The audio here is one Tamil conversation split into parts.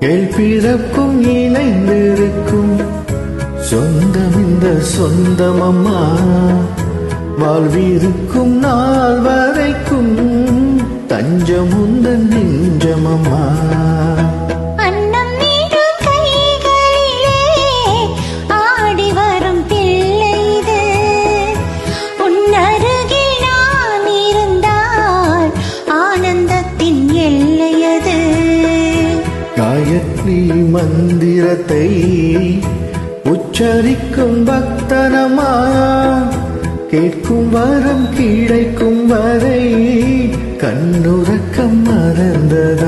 ஏழ் இணைந்திருக்கும். சொந்தம் இந்த சொந்தம் அம்மா வாழ்விருக்கும் நாள் வரைக்கும் தஞ்சம் உந்தன் நெஞ்சமம்மா. அன்னம் மந்திரத்தை உச்சரிக்கும் பக்தனமா? கேட்கும் வரம் கிடைக்கும் வரை கண்ணுறக்கம் மறந்ததா?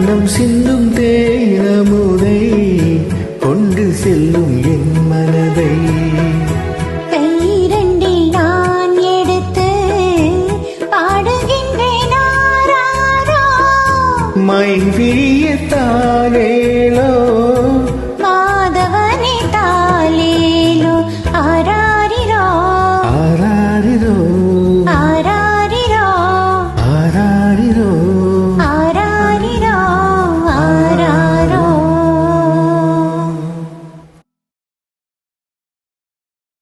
கண்ணம் சிந்தும் தேனமுதை கொண்டு செல்லும் என் மனதை. கையிரண்டில் நான் எடுத்து